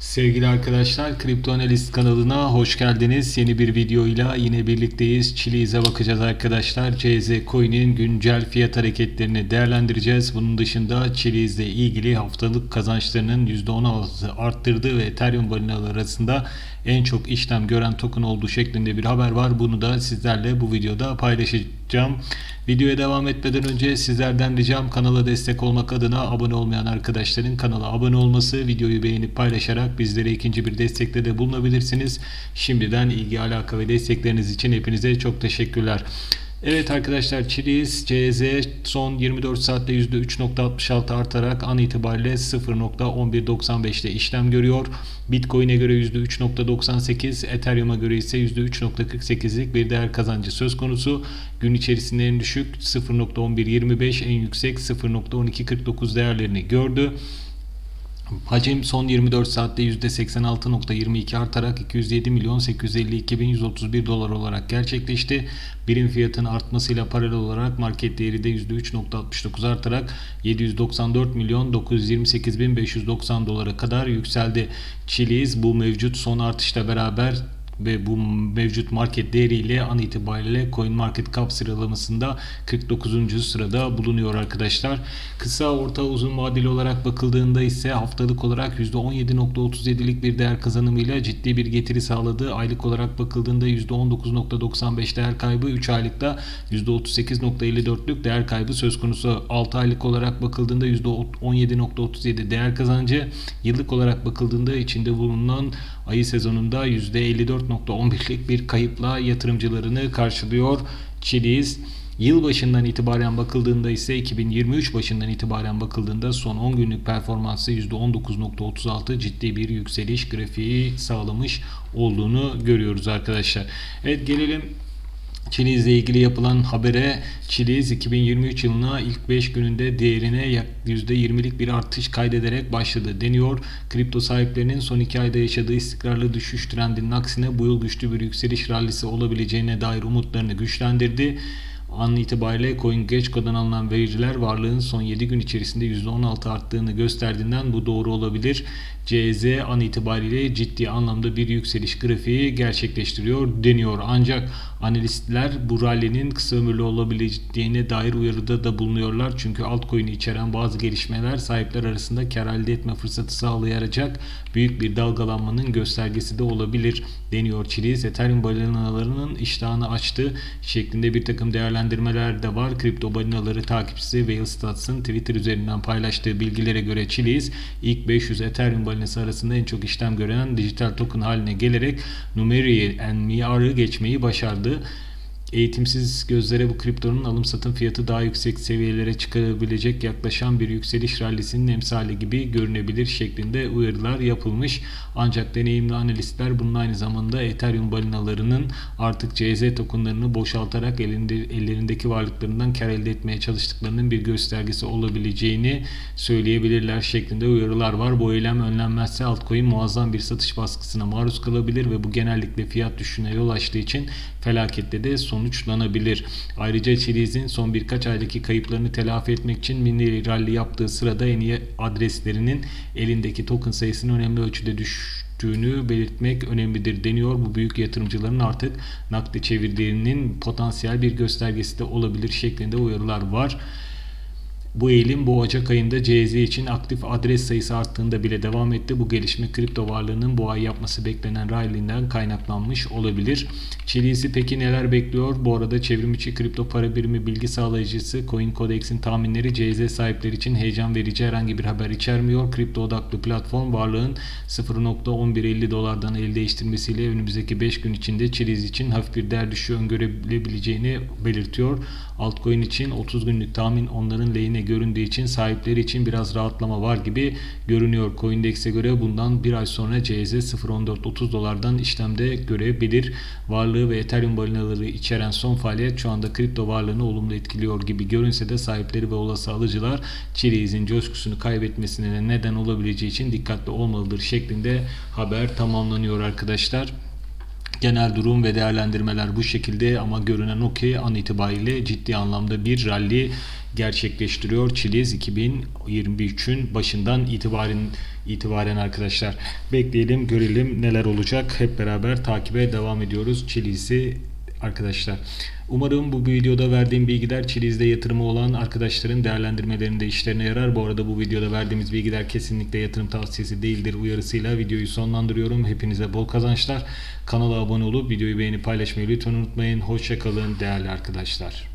Sevgili arkadaşlar, Kripto Analist kanalına hoş geldiniz. Yeni bir videoyla yine birlikteyiz. Chili'ze bakacağız arkadaşlar. CZ Coin'in güncel fiyat hareketlerini değerlendireceğiz. Bunun dışında Chili'zle ilgili haftalık kazançlarının %16 arttırdığı ve Ethereum balinaları arasında en çok işlem gören token olduğu şeklinde bir haber var. Bunu da sizlerle bu videoda paylaşacağım. Videoya devam etmeden önce sizlerden ricam kanala destek olmak adına abone olmayan arkadaşların kanala abone olması, videoyu beğenip paylaşarak bizlere ikinci bir destekte de bulunabilirsiniz. Şimdiden ilgi, alaka ve destekleriniz için hepinize çok teşekkürler. Evet arkadaşlar Chiliz CZ son 24 saatte %3.66 artarak an itibariyle 0.1195'te işlem görüyor. Bitcoin'e göre %3.98, Ethereum'a göre ise %3.48'lik bir değer kazancı söz konusu. Gün içerisinde en düşük 0.1125, en yüksek 0.1249 değerlerini gördü. Hacim son 24 saatte %86.22 artarak 207 milyon 852 bin 131 dolar olarak gerçekleşti. Birim fiyatın artmasıyla paralel olarak market değeri de %3.69 artarak 794 milyon 928 bin 590 dolara kadar yükseldi. Chiliz bu mevcut son artışla beraber ve bu mevcut market değeriyle an itibariyle CoinMarketCap sıralamasında 49. sırada bulunuyor arkadaşlar. Kısa, orta, uzun vadeli olarak bakıldığında ise haftalık olarak %17.37'lik bir değer kazanımıyla ciddi bir getiri sağladı. Aylık olarak bakıldığında %19.95 değer kaybı, 3 aylıkta %38.54'lük değer kaybı söz konusu. 6 aylık olarak bakıldığında %17.37 değer kazancı, yıllık olarak bakıldığında içinde bulunan ayı sezonunda %54.11'lik bir kayıpla yatırımcılarını karşılıyor Chiliz. Yıl başından itibaren bakıldığında ise 2023 başından itibaren bakıldığında son 10 günlük performansı %19.36 ciddi bir yükseliş grafiği sağlamış olduğunu görüyoruz arkadaşlar. Evet gelelim Chiliz ile ilgili yapılan habere Chiliz 2023 yılına ilk 5 gününde değerine %20'lik bir artış kaydederek başladı deniyor. Kripto sahiplerinin son 2 ayda yaşadığı istikrarlı düşüş trendinin aksine bu yıl güçlü bir yükseliş rallisi olabileceğine dair umutlarını güçlendirdi. An itibariyle CoinGecko'dan alınan veriler varlığın son 7 gün içerisinde %16 arttığını gösterdiğinden bu doğru olabilir. CZ an itibariyle ciddi anlamda bir yükseliş grafiği gerçekleştiriyor deniyor. Ancak analistler bu rallinin kısa ömürlü olabileceğine dair uyarıda da bulunuyorlar. Çünkü altcoin'i içeren bazı gelişmeler sahipler arasında kar elde etme fırsatı sağlayacak büyük bir dalgalanmanın göstergesi de olabilir deniyor Chiliz. Ethereum balinalarının iştahını açtı şeklinde bir takım değerlendirmeler de var. Kripto balinaları takipçisi Whale Stats'ın Twitter üzerinden paylaştığı bilgilere göre Chiliz ilk 500 Ethereum balinası arasında en çok işlem gören dijital token haline gelerek Numeri'yi NMR'ı geçmeyi başardı வந்து eğitimsiz gözlere bu kriptonun alım satım fiyatı daha yüksek seviyelere çıkabilecek yaklaşan bir yükseliş rallisinin emsali gibi görünebilir şeklinde uyarılar yapılmış. Ancak deneyimli analistler bunun aynı zamanda Ethereum balinalarının artık CZ tokenlarını boşaltarak elinde, ellerindeki varlıklarından kar elde etmeye çalıştıklarının bir göstergesi olabileceğini söyleyebilirler şeklinde uyarılar var. Bu eylem önlenmezse altcoin muazzam bir satış baskısına maruz kalabilir ve bu genellikle fiyat düşüşüne yol açtığı için felakette de sonuçlanabilir. Ayrıca Chiliz'in son birkaç aydaki kayıplarını telafi etmek için mini rally yaptığı sırada en iyi adreslerinin elindeki token sayısının önemli ölçüde düştüğünü belirtmek önemlidir deniyor. Bu büyük yatırımcıların artık nakde çevirdiğinin potansiyel bir göstergesi de olabilir şeklinde uyarılar var. Bu eğilim bu Ocak ayında CZ için aktif adres sayısı arttığında bile devam etti. Bu gelişme kripto varlığının bu ay yapması beklenen rally'nden kaynaklanmış olabilir. Chili'si peki neler bekliyor? Bu arada çevrimiçi kripto para birimi bilgi sağlayıcısı CoinCodex'in tahminleri CZ sahipleri için heyecan verici herhangi bir haber içermiyor. Kripto odaklı platform varlığın 0.1150 dolardan el değiştirmesiyle önümüzdeki 5 gün içinde Chiliz için hafif bir değer düşüşü öngörebileceğini belirtiyor. Altcoin için 30 günlük tahmin onların lehine göründüğü için sahipleri için biraz rahatlama var gibi görünüyor. Coindex'e göre bundan bir ay sonra CZ 0.1430 dolardan işlemde görebilir. Varlığı ve Ethereum balinaları içeren son faaliyet şu anda kripto varlığını olumlu etkiliyor gibi görünse de sahipleri ve olası alıcılar Chili's'in coşkusunu kaybetmesine neden olabileceği için dikkatli olmalıdır şeklinde haber tamamlanıyor arkadaşlar. Genel durum ve değerlendirmeler bu şekilde ama görünen o ki an itibariyle ciddi anlamda bir rally gerçekleştiriyor Chiliz 2023'ün başından itibaren itibaren arkadaşlar. Bekleyelim görelim neler olacak. Hep beraber takibe devam ediyoruz Chiliz'i arkadaşlar. Umarım bu videoda verdiğim bilgiler Chiliz'de yatırımı olan arkadaşların değerlendirmelerinde işlerine yarar. Bu arada bu videoda verdiğimiz bilgiler kesinlikle yatırım tavsiyesi değildir uyarısıyla videoyu sonlandırıyorum. Hepinize bol kazançlar. Kanala abone olup videoyu beğenip paylaşmayı lütfen unutmayın. Hoşçakalın değerli arkadaşlar.